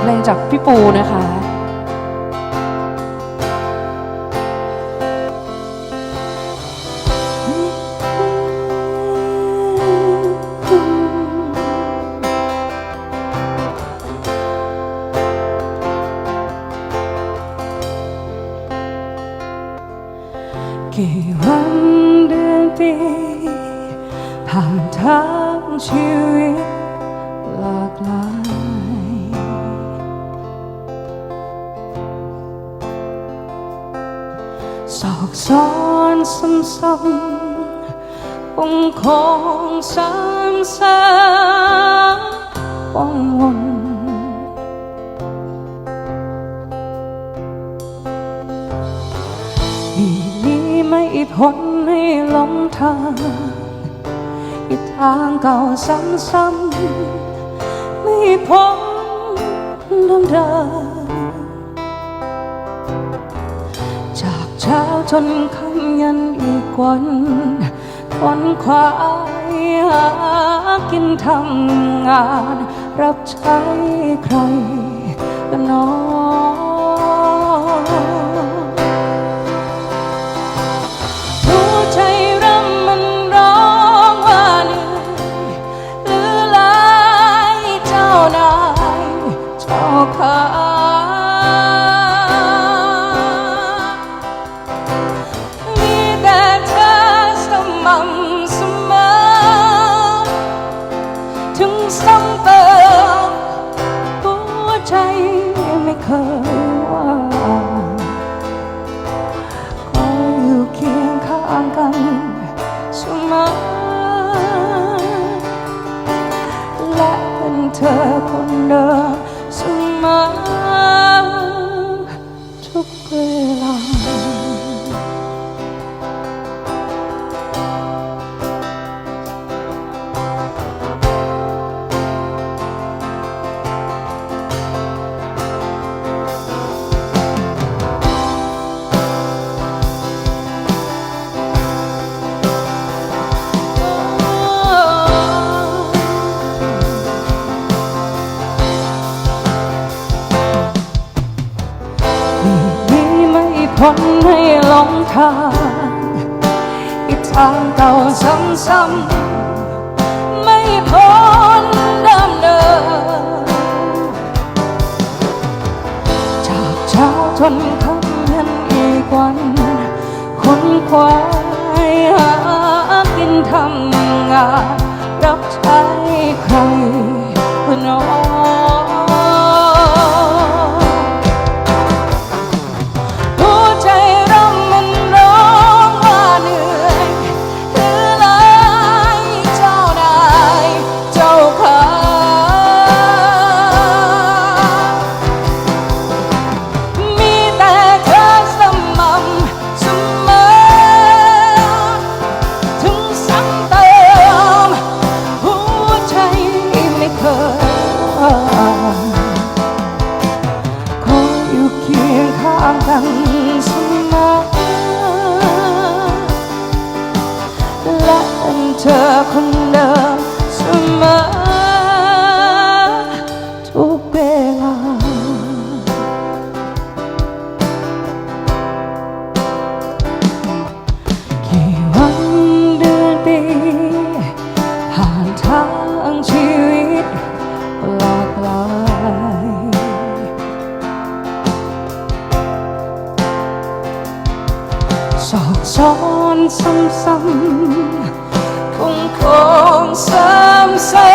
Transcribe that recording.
เพลงจากพี่ปูนะคะกี่วันเดือนปีผ่านทางชีวิต ซ้อนซ้ำๆปงคงซ้ำซ้ำวนวนอีนี้ไม่พ้นให้หลงทางอีทางเก่าซ้ำๆไม่พ้นเดิมเดิม เช้าจนค่ำยันอีกวันทนควายหากินทำงาน รับใช้ใครกันน้อ เธอคนเดิมเสมอ ทางอีกทางเก่าซ้ำๆไม่พ้นเดิมเดิมจากเช้าจนค่ำยันอีกวันคนควายหากินทำงาน ลา กี่วันเดือนปี ผ่านทางชีวิตหลากลาย สอบซ้อนซ้ำๆคงคงซ้ำ